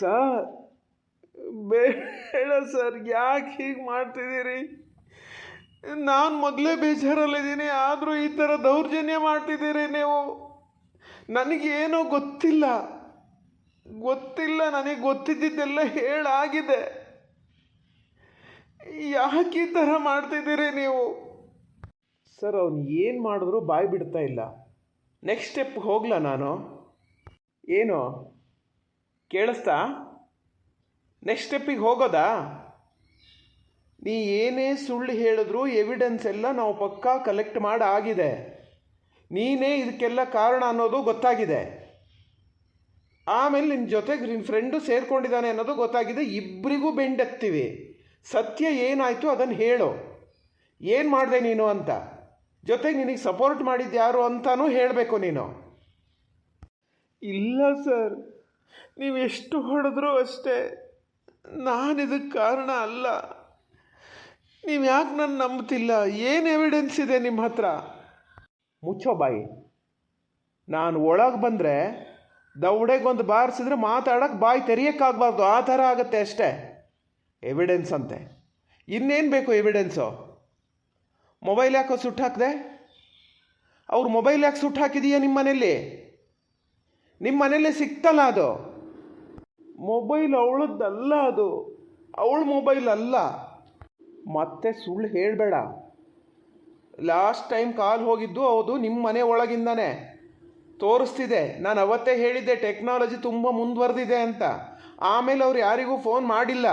Sir, ಬೇಡ sir, ಯಾಕೆ ಹೀಗೆ ಮಾಡ್ತಿದ್ದೀರಿ? ನಾನು ಮೊದಲೇ ಬೇಜಾರಲ್ಲಿದ್ದೀನಿ, ಆದರೂ ಈ ಥರ ದೌರ್ಜನ್ಯ ಮಾಡ್ತಿದ್ದೀರಿ ನೀವು. ನನಗೇನೋ ಗೊತ್ತಿಲ್ಲ. ಗೊತ್ತಿಲ್ಲ, ನನಗೆ ಗೊತ್ತಿದ್ದಿದ್ದೆಲ್ಲ ಹೇಳಾಗಿದೆ. ಯಾಕೆ ಈ ಥರ ಮಾಡ್ತಿದ್ದೀರಿ ನೀವು? ಸರ್, ಅವ್ನು ಏನು ಮಾಡಿದ್ರು ಬಾಯಿ ಬಿಡ್ತಾ ಇಲ್ಲ. ನೆಕ್ಸ್ಟ್ ಸ್ಟೆಪ್ ಹೋಗ್ಲಾ ನಾನು? ಏನು? ಕೇಳಿಸ್ತಾ? ನೆಕ್ಸ್ಟ್ ಸ್ಟೆಪ್ಪಿಗೆ ಹೋಗೋದಾ? ನೀ ಏನೇ ಸುಳ್ಳು ಹೇಳಿದ್ರು ಎವಿಡೆನ್ಸ್ ಎಲ್ಲ ನಾವು ಪಕ್ಕಾ ಕಲೆಕ್ಟ್ ಮಾಡಿ ಆಗಿದೆ ನೀನೇ ಇದಕ್ಕೆಲ್ಲ ಕಾರಣ ಅನ್ನೋದು ಗೊತ್ತಾಗಿದೆ. ಆಮೇಲೆ ನಿನ್ನ ಜೊತೆಗೆ ನಿನ್ನ ಫ್ರೆಂಡು ಸೇರ್ಕೊಂಡಿದ್ದಾನೆ ಅನ್ನೋದು ಗೊತ್ತಾಗಿದೆ. ಇಬ್ಬರಿಗೂ ಬೆಂಡೆತ್ತೀವಿ. ಸತ್ಯ ಏನಾಯಿತು ಅದನ್ನು ಹೇಳು. ಏನು ಮಾಡಿದೆ ನೀನು ಅಂತ? ಜೊತೆಗೆ ನಿನಗೆ ಸಪೋರ್ಟ್ ಮಾಡಿದ್ದು ಯಾರು ಅಂತಾನೂ ಹೇಳಬೇಕು ನೀನು. ಇಲ್ಲ ಸರ್. ನೀವು ಎಷ್ಟು ಹೊಡೆದ್ರೂ ಅಷ್ಟೇ ನಾನಿದಕ್ಕೆ ಕಾರಣ ಅಲ್ಲ. ನೀವು ಯಾಕೆ ನನ್ನ ನಂಬ್ತಿಲ್ಲ? ಏನು ಎವಿಡೆನ್ಸ್ ಇದೆ ನಿಮ್ಮ ಹತ್ರ? ಮುಚ್ಚೋ ಬಾಯಿ. ನಾನು ಒಳಗೆ ಬಂದರೆ ದವಡೆಗೊಂದು ಬಾರಿಸಿದ್ರೆ ಮಾತಾಡೋಕ್ಕೆ ಬಾಯಿ ತೆರೆಯೋಕ್ಕಾಗಬಾರ್ದು. ಆ ಥರ ಆಗುತ್ತೆ ಅಷ್ಟೇ. ಎವಿಡೆನ್ಸ್ ಅಂತೆ. ಇನ್ನೇನು ಬೇಕು ಎವಿಡೆನ್ಸು ಮೊಬೈಲ್ ಯಾಕೋ ಸುಟ್ಟು ಹಾಕಿದೆ? ಅವ್ರ ಮೊಬೈಲ್ ಯಾಕೆ ಸುಟ್ಟು ಹಾಕಿದೀಯಾ ನಿಮ್ಮ ಮನೇಲಿ ನಿಮ್ಮ ಮನೇಲಿ ಸಿಕ್ತಲ್ಲ ಅದು? ಮೊಬೈಲ್ ಅವಳದ್ದಲ್ಲ ಅದು. ಅವಳ ಮೊಬೈಲ್ ಅಲ್ಲ. ಮತ್ತೆ ಸುಳ್ಳು ಹೇಳಬೇಡ. ಲಾಸ್ಟ್ ಟೈಮ್ ಕಾಲ್ ಹೋಗಿದ್ದು ಹೌದು ನಿಮ್ಮ ಮನೆ ಒಳಗಿಂದನೇ. ತೋರಿಸ್ತಿದೆ. ನಾನು ಅವತ್ತೇ ಹೇಳಿದ್ದೆ, ಟೆಕ್ನಾಲಜಿ ತುಂಬ ಮುಂದುವರೆದಿದೆ ಅಂತ. ಆಮೇಲೆ ಅವ್ರು ಯಾರಿಗೂ ಫೋನ್ ಮಾಡಿಲ್ಲ.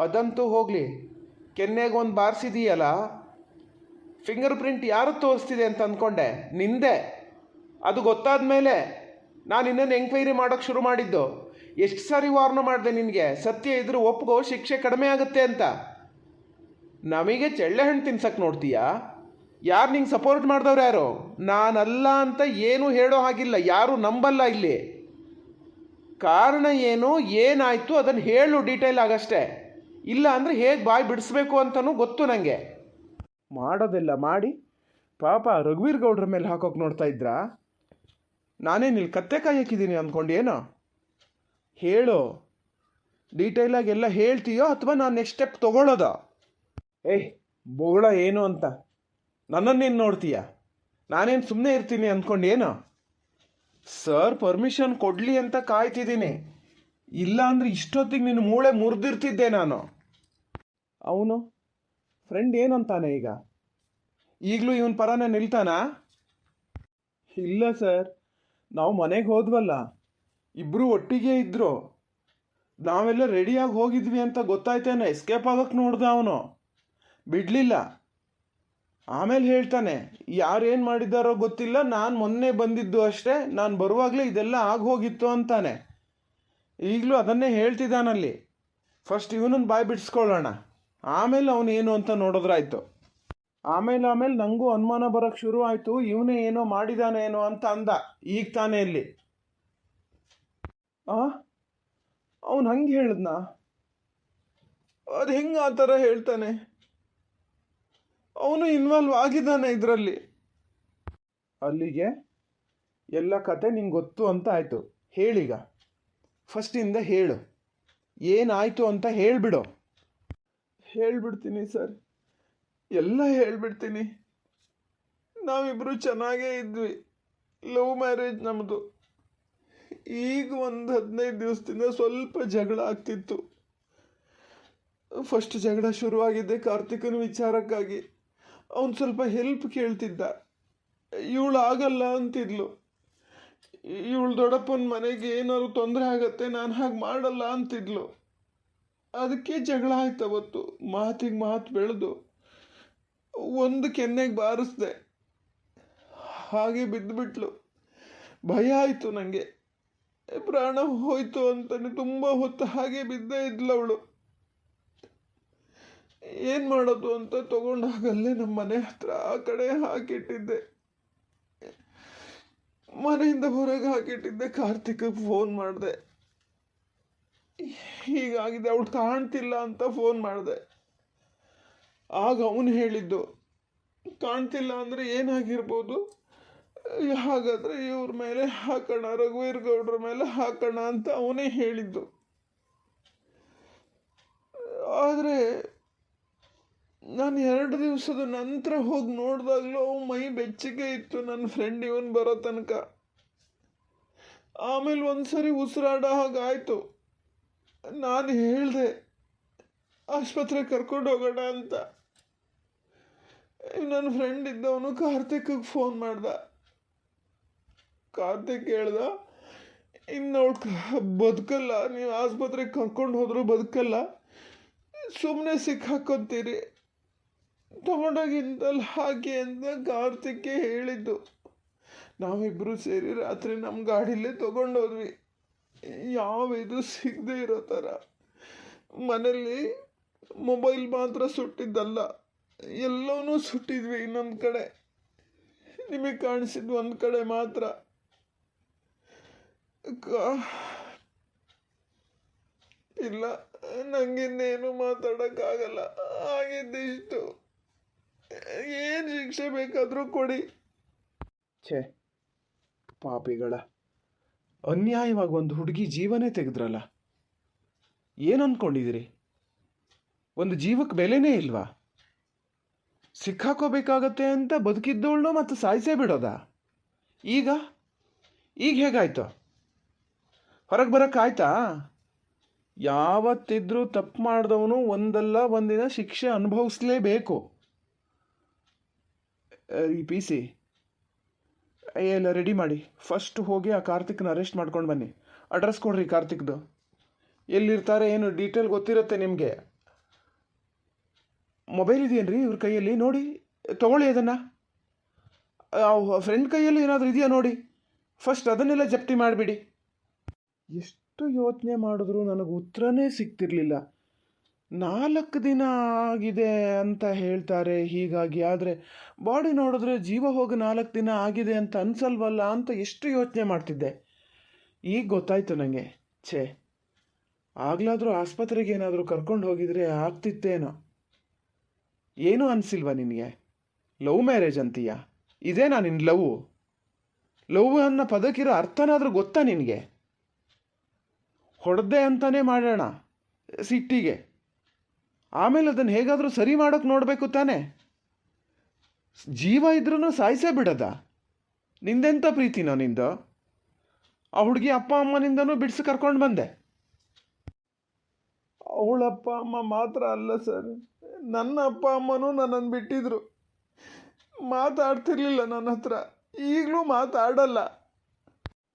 ಅದಂತೂ ಹೋಗಲಿ. ಕೆನ್ನೆಗೆ ಒಂದು ಬಾರಿಸಿದೀಯಲ್ಲ? ಫಿಂಗರ್ ಪ್ರಿಂಟ್ ಯಾರು ತೋರಿಸ್ತಿದೆ ಅಂತ ಅಂದ್ಕೊಂಡೆ ನಿಂದೆ. ಅದು ಗೊತ್ತಾದ ಮೇಲೆ ನಾನು ಇನ್ನೊಂದು ಎಂಕ್ವೈರಿ ಮಾಡೋಕ್ಕೆ ಶುರು ಮಾಡಿದ್ದು. ಎಷ್ಟು ಸಾರಿ ವಾರ್ನ ಮಾಡಿದೆ ನಿನಗೆ? ಸತ್ಯ ಇದ್ರೆ ಒಪ್ಪಿಗೋ ಶಿಕ್ಷೆ ಕಡಿಮೆ ಆಗುತ್ತೆ ಅಂತ. ನಮಗೆ ಚೆಳ್ಳೆ ಹಣ್ಣು ತಿನ್ಸಕ್ಕೆ ನೋಡ್ತೀಯಾ? ಯಾರು ನಿಂಗೆ ಸಪೋರ್ಟ್ ಮಾಡಿದವ್ರು ಯಾರು? ನಾನಲ್ಲ ಅಂತ ಏನೂ ಹೇಳೋ ಹಾಗಿಲ್ಲ, ಯಾರು ನಂಬಲ್ಲ ಇಲ್ಲಿ. ಕಾರಣ ಏನು? ಏನಾಯಿತು? ಅದನ್ನು ಹೇಳು ಡೀಟೇಲ್ ಆಗಷ್ಟೇ. ಇಲ್ಲ ಅಂದರೆ ಹೇಗೆ ಬಾಯಿ ಬಿಡಿಸ್ಬೇಕು ಅಂತಲೂ ಗೊತ್ತು ನನಗೆ ಮಾಡೋದೆಲ್ಲ ಮಾಡಿ ಪಾಪ ರಘುವೀರ್ ಗೌಡ್ರ ಮೇಲೆ ಹಾಕೋಕೆ ನೋಡ್ತಾ ಇದ್ರಾ? ನಾನೇನು ಇಲ್ಲಿ ಕತ್ತೆ ಕಾಯಕ್ಕಿದ್ದೀನಿ ಅಂದ್ಕೊಂಡು ಏನೋ? ಹೇಳು. ಡೀಟೇಲಾಗಿ ಎಲ್ಲ ಹೇಳ್ತೀಯೋ ಅಥವಾ ನಾನು ನೆಕ್ಸ್ಟ್ ಸ್ಟೆಪ್ ತೊಗೊಳ್ಳೋದ? ಏಯ್, ಬೊಗಳ ಏನು ಅಂತ. ನನ್ನನ್ನೇನು ನೋಡ್ತೀಯ? ನಾನೇನು ಸುಮ್ಮನೆ ಇರ್ತೀನಿ ಅಂದ್ಕೊಂಡು ಏನೋ? ಸರ್ ಪರ್ಮಿಷನ್ ಕೊಡಲಿ ಅಂತ ಕಾಯ್ತಿದ್ದೀನಿ. ಇಲ್ಲ ಅಂದರೆ ಇಷ್ಟೊತ್ತಿಗೆ ನಿನ್ನ ಮೂಳೆ ಮುರಿದಿರ್ತಿದ್ದೆ ನಾನು. ಅವನು? ಫ್ರೆಂಡ್ ಏನಂತಾನೆ ಈಗ? ಈಗಲೂ ಇವನ ಪರನೇ ನಿಲ್ತಾನಾ? ಇಲ್ಲ ಸರ್ ನಾವು ಮನೆಗೆ ಹೋದ್ವಲ್ಲ ಇಬ್ಬರು ಒಟ್ಟಿಗೆ ಇದ್ದರು ನಾವೆಲ್ಲ ರೆಡಿಯಾಗಿ ಹೋಗಿದ್ವಿ ಅಂತ ಗೊತ್ತಾಯ್ತೇನೆ? ಎಸ್ಕೇಪ್ ಆಗೋಕ್ಕೆ ನೋಡ್ದೆ ಅವನು. ಬಿಡಲಿಲ್ಲ. ಆಮೇಲೆ ಹೇಳ್ತಾನೆ, ಯಾರೇನು ಮಾಡಿದ್ದಾರೋ ಗೊತ್ತಿಲ್ಲ, ನಾನು ಮೊನ್ನೆ ಬಂದಿದ್ದು ಅಷ್ಟೇ, ನಾನು ಬರುವಾಗಲೇ ಇದೆಲ್ಲ ಆಗಿ ಹೋಗಿತ್ತು ಅಂತಾನೆ. ಈಗಲೂ ಅದನ್ನೇ ಹೇಳ್ತಿದ್ದಾನಲ್ಲಿ ಫಸ್ಟ್ ಇವನನ್ನು ಬಾಯಿ ಬಿಡಿಸ್ಕೊಳ್ಳೋಣ. ಆಮೇಲೆ ಅವನೇನು ಅಂತ ನೋಡಿದ್ರಾಯ್ತು. ಆಮೇಲೆ ಆಮೇಲೆ ನನಗೂ ಅನುಮಾನ ಬರೋಕ್ಕೆ ಶುರು ಆಯಿತು. ಇವನೇ ಏನೋ ಮಾಡಿದಾನೇನೋ ಅಂತ ಅಂದ. ಈಗ ತಾನೇ ಇಲ್ಲಿ. ಆ? ಅವನು ಹಂಗೆ ಹೇಳಿದ್ನ? ಅದು ಹೆಂಗೆ ಆ ಥರ ಹೇಳ್ತಾನೆ? ಅವನು ಇನ್ವಾಲ್ವ್ ಆಗಿದ್ದಾನೆ ಇದರಲ್ಲಿ. ಅಲ್ಲಿಗೆ ಎಲ್ಲ ಕತೆ ನಿಂಗೆ ಗೊತ್ತು ಅಂತ ಆಯಿತು. ಹೇಳೀಗ. ಫಸ್ಟಿಂದ ಹೇಳು. ಏನಾಯಿತು ಅಂತ ಹೇಳಿಬಿಡು. ಹೇಳ್ಬಿಡ್ತೀನಿ ಸರ್. ಎಲ್ಲ ಹೇಳ್ಬಿಡ್ತೀನಿ. ನಾವಿಬ್ಬರು ಚೆನ್ನಾಗೇ ಇದ್ವಿ. ಲವ್ ಮ್ಯಾರೇಜ್ ನಮ್ಮದು ಈಗ ಒಂದು ಹದಿನೈದು ದಿವಸದಿಂದ ಸ್ವಲ್ಪ ಜಗಳ ಆಗ್ತಿತ್ತು. ಫಸ್ಟ್ ಜಗಳ ಶುರುವಾಗಿದ್ದೆ ಕಾರ್ತಿಕನ ವಿಚಾರಕ್ಕಾಗಿ. ಅವನು ಸ್ವಲ್ಪ ಹೆಲ್ಪ್ ಕೇಳ್ತಿದ್ದ. ಇವಳು ಆಗಲ್ಲ ಅಂತಿದ್ಲು. ಇವಳು ದೊಡ್ಡಪ್ಪನ ಮನೆಗೆ ಏನಾದ್ರು ತೊಂದರೆ ಆಗತ್ತೆ ನಾನು ಹಾಗೆ ಮಾಡಲ್ಲ ಅಂತಿದ್ಲು. ಅದಕ್ಕೆ ಜಗಳ ಆಯ್ತು ಅವತ್ತು. ಮಾತಿಗೆ ಮಾತು ಬೆಳೆದು. ಒಂದು ಕೆನ್ನೆಗೆ ಬಾರಿಸ್ದೆ. ಹಾಗೆ ಬಿದ್ದುಬಿಟ್ಲು ಭಯ ಆಯಿತು ನನಗೆ ಪ್ರಾಣ ಹೋಯ್ತು ಅಂತಾನೆ ತುಂಬ ಹೊತ್ತು ಹಾಗೆ ಬಿದ್ದೇ ಇದ್ಲವಳು. ಏನು ಮಾಡೋದು ಅಂತ ತಗೊಂಡಾಗಲ್ಲೇ ನಮ್ಮ ಮನೆ ಹತ್ರ ಆ ಕಡೆ ಹಾಕಿಟ್ಟಿದ್ದೆ. ಮನೆಯಿಂದ ಹೊರಗೆ ಹಾಕಿಟ್ಟಿದ್ದೆ. ಕಾರ್ತಿಕ್ ಫೋನ್ ಮಾಡಿದೆ. ಹೀಗಾಗಿದೆ, ಅವಳು ಕಾಣ್ತಿಲ್ಲ ಅಂತ ಫೋನ್ ಮಾಡಿದೆ. ಆಗ ಅವನು ಹೇಳಿದ್ದು, ಕಾಣ್ತಿಲ್ಲ ಅಂದರೆ ಏನಾಗಿರ್ಬೋದು? ಹಾಗಾದರೆ ಇವ್ರ ಮೇಲೆ ಹಾಕೋಣ ರಘುವೀರ್ ಗೌಡ್ರ ಮೇಲೆ ಹಾಕೋಣ ಅಂತ ಅವನೇ ಹೇಳಿದ್ದು. ಆದರೆ ನಾನು ಎರಡು ದಿವಸದ ನಂತರ ಹೋಗಿ ನೋಡಿದಾಗಲೂ ಮೈ ಬೆಚ್ಚಗೆ ಇತ್ತು ನನ್ನ ಫ್ರೆಂಡ್ ಇವನ್ ಬರೋ ತನಕ. ಆಮೇಲೆ ಒಂದ್ಸರಿ ಉಸಿರಾಡೋ ಹಾಗಾಯಿತು. ನಾನು ಹೇಳಿದೆ, ಆಸ್ಪತ್ರೆಗೆ ಕರ್ಕೊಂಡು ಹೋಗೋಣ ಅಂತ. ನನ್ನ ಫ್ರೆಂಡ್ ಇದ್ದವನು ಕಾರ್ತಿಕ್ಗೆ ಫೋನ್ ಮಾಡ್ದ. ಕಾರ್ತಿಕ್ ಹೇಳ್ದ ಇನ್ನವಳು ಬದುಕಲ್ಲ, ನೀವು ಆಸ್ಪತ್ರೆಗೆ ಕರ್ಕೊಂಡು ಹೋದರೂ ಬದುಕಲ್ಲ. ಸುಮ್ಮನೆ ಸಿಕ್ಕಾಕೊತೀರಿ ತಗೊಂಡೋಗಿಂದಲ್ಲಿ ಹಾಕಿ ಅಂತ ಕಾರ್ತಿಕ್ಗೆ ಹೇಳಿದ್ದು. ನಾವಿಬ್ಬರು ಸೇರಿ ರಾತ್ರಿ ನಮ್ಮ ಗಾಡೀಲೇ ತೊಗೊಂಡೋದ್ವಿ. ಯಾವ ಇದು ಸಿಗದೆ ಇರೋ ಥರ ಮನೇಲಿ ಮೊಬೈಲ್ ಮಾತ್ರ ಸುಟ್ಟಿದ್ದಲ್ಲ. ಎಲ್ಲವೂ ಸುಟ್ಟಿದ್ವಿ ಇನ್ನೊಂದು ಕಡೆ. ನಿಮಗೆ ಕಾಣಿಸಿದ್ದು ಒಂದು ಕಡೆ ಮಾತ್ರ. ಇಲ್ಲ ನನಗಿನ್ನೇನು ಮಾತಾಡೋಕ್ಕಾಗಲ್ಲ. ಆಗಿದ್ದಿಷ್ಟು. ಏನು ಶಿಕ್ಷೆ ಬೇಕಾದರೂ ಕೊಡಿ. ಛೇ, ಪಾಪಿಗಳ. ಅನ್ಯಾಯವಾಗಿ ಒಂದು ಹುಡುಗಿ ಜೀವನೇ ತೆಗೆದ್ರಲ್ಲ. ಏನು ಅಂದ್ಕೊಂಡಿದ್ದೀರಿ ಒಂದು ಜೀವಕ್ಕೆ ಬೆಲೆನೇ ಇಲ್ವಾ? ಸಿಕ್ಕಾಕೋಬೇಕಾಗತ್ತೆ ಅಂತ ಬದುಕಿದ್ದವಳನ್ನು ಮತ್ತು ಸಾಯಿಸೇ ಬಿಡೋದಾ? ಈಗ? ಈಗ ಹೇಗಾಯ್ತು? ಹೊರಗೆ ಬರೋಕ್ಕಾಯ್ತಾ ಯಾವತ್ತಿದ್ರೂ ತಪ್ಪು ಮಾಡಿದವನು ಒಂದಲ್ಲ ಒಂದಿನ ಶಿಕ್ಷೆ ಅನುಭವಿಸ್ಲೇಬೇಕು. ಈ ಪಿ ಸಿ. ಎಲ್ಲ ರೆಡಿ ಮಾಡಿ. ಫಸ್ಟ್ ಹೋಗಿ ಆ ಕಾರ್ತಿಕ್ನ ಅರೆಸ್ಟ್ ಮಾಡ್ಕೊಂಡು ಬನ್ನಿ. ಅಡ್ರೆಸ್ ಕೊಡ್ರಿ ಕಾರ್ತಿಕ್ದು. ಎಲ್ಲಿರ್ತಾರೆ, ಏನು ಡೀಟೇಲ್ ಗೊತ್ತಿರುತ್ತೆ ನಿಮಗೆ? ಮೊಬೈಲ್ ಇದೆಯೇನ್ರಿ ಇವ್ರ ಕೈಯಲ್ಲಿ? ನೋಡಿ, ತಗೊಳ್ಳಿ ಅದನ್ನು. ಫ್ರೆಂಡ್ ಕೈಯಲ್ಲಿ ಏನಾದರೂ ಇದೆಯಾ ನೋಡಿ? ಫಸ್ಟ್ ಅದನ್ನೆಲ್ಲ ಜಪ್ತಿ ಮಾಡಿಬಿಡಿ. ಎಷ್ಟು ಯೋಚನೆ ಮಾಡಿದ್ರು ನನಗೆ ಉತ್ತರನೇ ಸಿಗ್ತಿರ್ಲಿಲ್ಲ. ನಾಲ್ಕು ದಿನ ಆಗಿದೆ ಅಂತ ಹೇಳ್ತಾರೆ, ಹೀಗಾಗಿ ಆದರೆ ಬಾಡಿ ನೋಡಿದ್ರೆ ಜೀವ ಹೋಗಿ ನಾಲ್ಕು ದಿನ ಆಗಿದೆ ಅಂತ ಅನ್ಸಲ್ವಲ್ಲ ಅಂತ ಎಷ್ಟು ಯೋಚನೆ ಮಾಡ್ತಿದ್ದೆ. ಈಗ ಗೊತ್ತಾಯ್ತು ನನಗೆ ಛೇ, ಆಗ್ಲಾದರೂ ಆಸ್ಪತ್ರೆಗೆ ಏನಾದರೂ ಕರ್ಕೊಂಡು ಹೋಗಿದ್ರೆ ಆಗ್ತಿತ್ತೇನೋ. ಏನೂ ಅನಿಸಿಲ್ವ ನಿನಗೆ? ಲವ್ ಮ್ಯಾರೇಜ್ ಅಂತೀಯ? ಇದೇನಾ ನಿನ್ನ ಲವ್? ಲವ್ ಅನ್ನೋ ಪದಕ್ಕಿರೋ ಅರ್ಥನಾದರೂ ಗೊತ್ತಾ ನಿನಗೆ? ಹೊಡೆದೆ ಅಂತಲೇ ಮಾಡೋಣ ಸಿಟ್ಟಿಗೆ. ಆಮೇಲೆ ಅದನ್ನು ಹೇಗಾದರೂ ಸರಿ ಮಾಡೋಕ್ಕೆ ನೋಡಬೇಕು ತಾನೇ? ಜೀವ ಇದ್ರೂ ಸಾಯಿಸೇ ಬಿಡದ? ನಿಂದೆಂಥ ಪ್ರೀತಿನೋ ನಿಂದು? ಆ ಹುಡುಗಿ ಅಪ್ಪ ಅಮ್ಮನಿಂದನೂ ಬಿಡಿಸಿ ಕರ್ಕೊಂಡು ಬಂದೆ? ಅವಳಪ್ಪ ಅಮ್ಮ ಮಾತ್ರ ಅಲ್ಲ ಸರ್. ನನ್ನ ಅಪ್ಪ ಅಮ್ಮನೂ ನನ್ನನ್ನು ಬಿಟ್ಟಿದ್ರು. ಮಾತಾಡ್ತಿರ್ಲಿಲ್ಲ ನನ್ನ ಹತ್ರ. ಈಗಲೂ ಮಾತಾಡಲ್ಲ.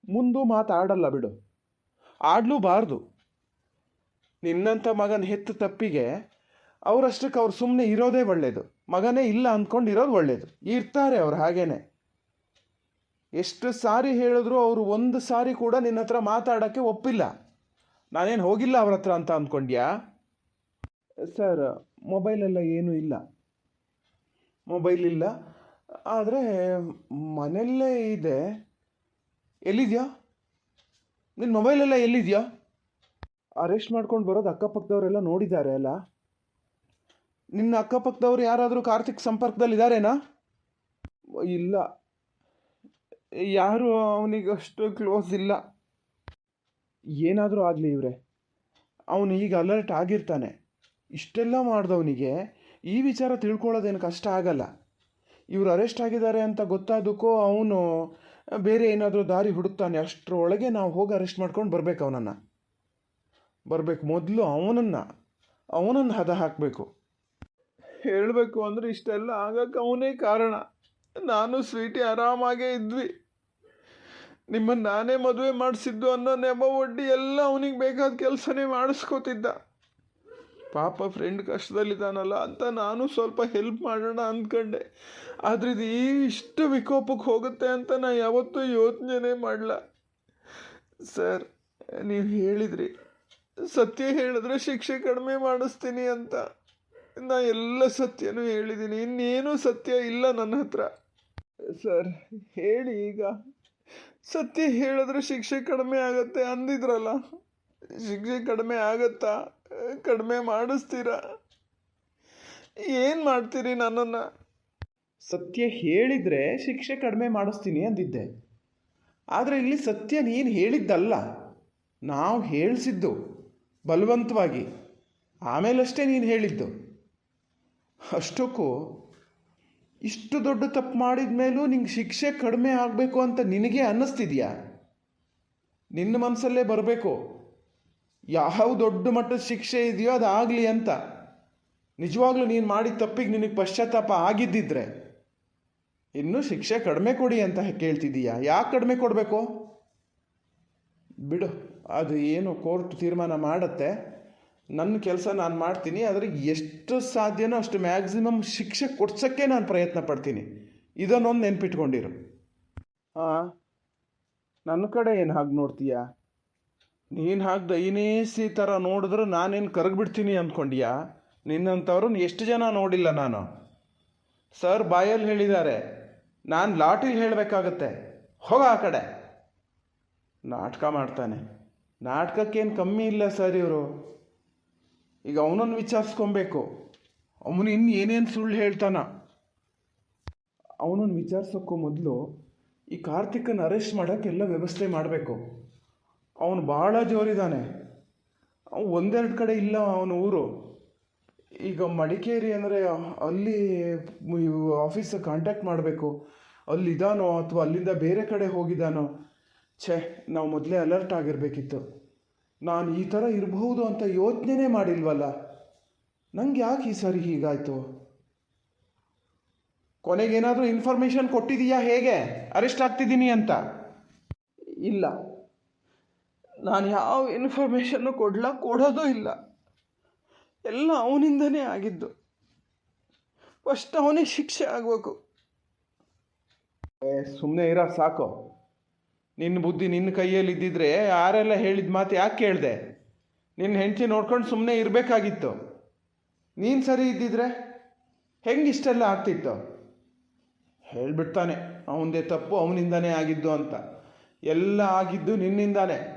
ಮುಂದೂ ಮಾತಾಡಲ್ಲ ಬಿಡು. ಆಡಲೂಬಾರ್ದು ನಿನ್ನಂಥ ಮಗನ ಹೆತ್ತ ತಪ್ಪಿಗೆ ಅವರಷ್ಟಕ್ಕೆ ಅವ್ರು ಸುಮ್ಮನೆ ಇರೋದೇ ಒಳ್ಳೆಯದು ಮಗನೇ ಇಲ್ಲ ಅಂದ್ಕೊಂಡು ಇರೋದು ಒಳ್ಳೆಯದು ಇರ್ತಾರೆ ಅವ್ರು ಹಾಗೇನೆ. ಎಷ್ಟು ಸಾರಿ ಹೇಳಿದ್ರು ಅವರು ಒಂದು ಸಾರಿ ಕೂಡ ನಿನ್ನ ಹತ್ರ ಮಾತಾಡೋಕ್ಕೆ ಒಪ್ಪಿಲ್ಲ. ನಾನೇನು ಹೋಗಿಲ್ಲ ಅವ್ರ ಹತ್ರ ಅಂತ ಅಂದ್ಕೊಂಡ್ಯಾ ಸರ್ ಮೊಬೈಲೆಲ್ಲ ಏನೂ ಇಲ್ಲ. ಮೊಬೈಲ್ ಇಲ್ಲ. ಆದರೆ ಮನೆಯಲ್ಲೇ ಇದೆ. ಎಲ್ಲಿದೆಯಾ? ನಿನ್ನ ಮೊಬೈಲೆಲ್ಲ ಎಲ್ಲಿದೆಯಾ? ಅರೆಸ್ಟ್ ಮಾಡ್ಕೊಂಡು ಬರೋದು ಅಕ್ಕಪಕ್ಕದವರೆಲ್ಲ ನೋಡಿದ್ದಾರೆ ಅಲ್ಲ? ನಿನ್ನ ಅಕ್ಕಪಕ್ಕದವ್ರು ಯಾರಾದರೂ ಕಾರ್ತಿಕ್ ಸಂಪರ್ಕದಲ್ಲಿದ್ದಾರೇನಾ? ಇಲ್ಲ. ಯಾರು ಅವನಿಗೆ ಅಷ್ಟು ಕ್ಲೋಸ್ ಇಲ್ಲ. ಏನಾದರೂ ಆಗಲಿ ಇವರೇ. ಅವನು ಈಗ ಅಲರ್ಟ್ ಆಗಿರ್ತಾನೆ. ಇಷ್ಟೆಲ್ಲ ಮಾಡಿದವನಿಗೆ ಈ ವಿಚಾರ ತಿಳ್ಕೊಳ್ಳೋದೇನು ಕಷ್ಟ ಆಗಲ್ಲ. ಇವರು ಅರೆಸ್ಟ್ ಆಗಿದ್ದಾರೆ ಅಂತ ಗೊತ್ತಾದಕ್ಕೂ ಅವನು ಬೇರೆ ಏನಾದರೂ ದಾರಿ ಹುಡುಕ್ತಾನೆ, ಅಷ್ಟರೊಳಗೆ ನಾವು ಹೋಗಿ ಅರೆಸ್ಟ್ ಮಾಡ್ಕೊಂಡು ಬರಬೇಕು ಅವನನ್ನು. ಬರಬೇಕು, ಮೊದಲು ಅವನನ್ನು ಅವನನ್ನು ಹದ ಹಾಕಬೇಕು. ಹೇಳಬೇಕು ಅಂದರೆ ಇಷ್ಟೆಲ್ಲ ಆಗಕ್ಕೆ ಅವನೇ ಕಾರಣ. ನಾನು ಸ್ವೀಟಿ ಆರಾಮಾಗೇ ಇದ್ವಿ. ನಿಮ್ಮನ್ನು ನಾನೇ ಮದುವೆ ಮಾಡಿಸಿದ್ದು ಅನ್ನೋ ನೆಪ ಒಡ್ಡಿ ಎಲ್ಲ ಅವನಿಗೆ ಬೇಕಾದ ಕೆಲಸನೇ ಮಾಡಿಸ್ಕೋತಿದ್ದ. ಪಾಪ ಫ್ರೆಂಡ್ ಕಷ್ಟದಲ್ಲಿದ್ದಾನಲ್ಲ ಅಂತ ನಾನು ಸ್ವಲ್ಪ ಹೆಲ್ಪ್ ಮಾಡೋಣ ಅಂದ್ಕೊಂಡೆ. ಆದರೆ ಇದು ಇಷ್ಟು ವಿಕೋಪಕ್ಕೆ ಹೋಗುತ್ತೆ ಅಂತ ನಾ ಯಾವತ್ತೂ ಯೋಚನೆ ಮಾಡಲ. ಸರ್ ನೀವು ಹೇಳಿದ್ರಿ. ಸತ್ಯ ಹೇಳಿದ್ರೆ ಶಿಕ್ಷೆ ಕಡಿಮೆ ಮಾಡಿಸ್ತೀನಿ ಅಂತ. ನಾ ಎಲ್ಲ ಸತ್ಯನೂ ಹೇಳಿದ್ದೀನಿ. ಇನ್ನೇನು ಸತ್ಯ ಇಲ್ಲ ನನ್ನ ಹತ್ರ. ಸರ್ ಹೇಳಿ ಈಗ. ಸತ್ಯ ಹೇಳಿದ್ರೆ ಶಿಕ್ಷೆ ಕಡಿಮೆ ಆಗತ್ತೆ ಅಂದಿದ್ರಲ್ಲ. ಶಿಕ್ಷೆ ಕಡಿಮೆ ಆಗತ್ತಾ? ಕಡಿಮೆ ಮಾಡಿಸ್ತೀರಾ? ಏನು ಮಾಡ್ತೀರಿ ನನ್ನನ್ನು? ಸತ್ಯ ಹೇಳಿದರೆ ಶಿಕ್ಷೆ ಕಡಿಮೆ ಮಾಡಿಸ್ತೀನಿ ಅಂದಿದ್ದೆ. ಆದರೆ ಇಲ್ಲಿ ಸತ್ಯ ನೀನು ಹೇಳಿದ್ದಲ್ಲ. ನಾವು ಹೇಳಿಸಿದ್ದು ಬಲವಂತವಾಗಿ. ಆಮೇಲಷ್ಟೇ ನೀನು ಹೇಳಿದ್ದು. ಅಷ್ಟಕ್ಕೂ ಇಷ್ಟು ದೊಡ್ಡ ತಪ್ಪು ಮಾಡಿದ ಮೇಲೂ ನಿಂಗೆ ಶಿಕ್ಷೆ ಕಡಿಮೆ ಆಗಬೇಕು ಅಂತ ನಿನಗೆ ಅನ್ನಿಸ್ತಿದ್ಯಾ? ನಿನ್ನ ಮನಸ್ಸಲ್ಲೇ ಬರಬೇಕು. ಯಾವ ದೊಡ್ಡ ಮಟ್ಟದ ಶಿಕ್ಷೆ ಇದೆಯೋ ಅದು ಆಗಲಿ ಅಂತ. ನಿಜವಾಗ್ಲೂ ನೀನು ಮಾಡಿದ ತಪ್ಪಿಗೆ ನಿನಗೆ ಪಶ್ಚಾತ್ತಾಪ ಆಗಿದ್ದಿದ್ರೆ ಇನ್ನೂ ಶಿಕ್ಷೆ ಕಡಿಮೆ ಕೊಡಿ ಅಂತ ಕೇಳ್ತಿದ್ದೀಯಾ? ಯಾಕೆ ಕಡಿಮೆ ಕೊಡಬೇಕು? ಬಿಡು, ಅದು ಏನು ಕೋರ್ಟ್ ತೀರ್ಮಾನ ಮಾಡುತ್ತೆ. ನನ್ನ ಕೆಲಸ ನಾನು ಮಾಡ್ತೀನಿ, ಅದ್ರಿಗೆ ಎಷ್ಟು ಸಾಧ್ಯನೋ ಅಷ್ಟು ಮ್ಯಾಕ್ಸಿಮಮ್ ಶಿಕ್ಷೆ ಕೊಡ್ಸೋಕ್ಕೆ ನಾನು ಪ್ರಯತ್ನ ಪಡ್ತೀನಿ. ಇದನ್ನೊಂದು ನೆನ್ಪಿಟ್ಕೊಂಡಿರು. ಹಾಂ ನನ್ನ ಕಡೆ ಏನು ಹಾಗೆ ನೋಡ್ತೀಯಾ? ನೀನು ಹಾಗೆ ದೈನೇಸಿ ಥರ ನೋಡಿದ್ರೆ ನಾನೇನು ಕರಗ್ಬಿಡ್ತೀನಿ ಅಂದ್ಕೊಂಡ್ಯಾ? ನಿನ್ನಂಥವ್ರನ್ನ ಎಷ್ಟು ಜನ ನೋಡಿಲ್ಲ ನಾನು? ಸರ್ ಬಾಯಲ್ಲಿ ಹೇಳಿದ್ದಾರೆ, ನಾನು ಲಾಟಿಲಿ ಹೇಳಬೇಕಾಗತ್ತೆ. ಹೋಗ ಆ ಕಡೆ. ನಾಟಕ ಮಾಡ್ತಾನೆ. ನಾಟಕಕ್ಕೇನು ಕಮ್ಮಿ ಇಲ್ಲ ಸರ್ ಇವರು. ಈಗ ಅವನನ್ನು ವಿಚಾರಿಸ್ಕೊಬೇಕು. ಅವನು ಇನ್ನು ಏನೇನು ಸುಳ್ಳು ಹೇಳ್ತಾನ? ಅವನನ್ನು ವಿಚಾರಿಸೋಕ್ಕೂ ಮೊದಲು ಈ ಕಾರ್ತಿಕನ ಅರೆಸ್ಟ್ ಮಾಡೋಕ್ಕೆಲ್ಲ ವ್ಯವಸ್ಥೆ ಮಾಡಬೇಕು. ಅವನು ಭಾಳ ಜೋರಿದ್ದಾನೆ ಒಂದೆರಡು ಕಡೆ ಇಲ್ಲ ಅವನ ಊರು. ಈಗ ಮಡಿಕೇರಿ ಅಂದರೆ ಅಲ್ಲಿ ಆಫೀಸ್ ಕಾಂಟ್ಯಾಕ್ಟ್ ಮಾಡಬೇಕು. ಅಲ್ಲಿದ್ದಾನೋ ಅಥವಾ ಅಲ್ಲಿಂದ ಬೇರೆ ಕಡೆ ಹೋಗಿದ್ದಾನೋ ಛೇ, ನಾವು ಮೊದಲೇ ಅಲರ್ಟ್ ಆಗಿರಬೇಕಿತ್ತು. ನಾನು ಈ ಥರ ಇರಬಹುದು ಅಂತ ಯೋಚನೆ ಮಾಡಿಲ್ವಲ್ಲ? ನಂಗೆ ಯಾಕೆ ಈ ಸರಿ ಹೀಗಾಯಿತು? ಕೊನೆಗೇನಾದರೂ ಇನ್ಫಾರ್ಮೇಷನ್ ಕೊಟ್ಟಿದೀಯಾ ಹೇಗೆ? ಅರೆಸ್ಟ್ ಆಗ್ತಿದ್ದೀನಿ ಅಂತ. ಇಲ್ಲ. ನಾನು ಯಾವ ಇನ್ಫಾರ್ಮೇಷನ್ನು ಕೊಡ್ಲ ಕೊಡೋದು ಇಲ್ಲ. ಎಲ್ಲ ಅವನಿಂದನೇ ಆಗಿದ್ದು. ಫಸ್ಟ್ ಅವನಿಗೆ ಶಿಕ್ಷೆ ಆಗಬೇಕು. ಸುಮ್ಮನೆ ಇರ, ಸಾಕು. ನಿನ್ನ ಬುದ್ಧಿ ನಿನ್ನ ಕೈಯಲ್ಲಿ ಇದ್ದಿದ್ರೆ ಯಾರೆಲ್ಲ ಹೇಳಿದ ಮಾತು ಯಾಕೆ ಕೇಳಿದೆ? ನಿನ್ನ ಹೆಂಡತಿ ನೋಡ್ಕೊಂಡು ಸುಮ್ಮನೆ ಇರಬೇಕಾಗಿತ್ತು. ನೀನು ಸರಿ ಇದ್ದಿದ್ರೆ ಹೆಂಗೆ ಇಷ್ಟೆಲ್ಲ ಆಗ್ತಿತ್ತು? ಹೇಳ್ಬಿಡ್ತಾನೆ ಅವನದೇ ತಪ್ಪು, ಅವನಿಂದಾನೇ ಆಗಿದ್ದು ಅಂತ. ಎಲ್ಲ ಆಗಿದ್ದು ನಿನ್ನಿಂದಾನೇ.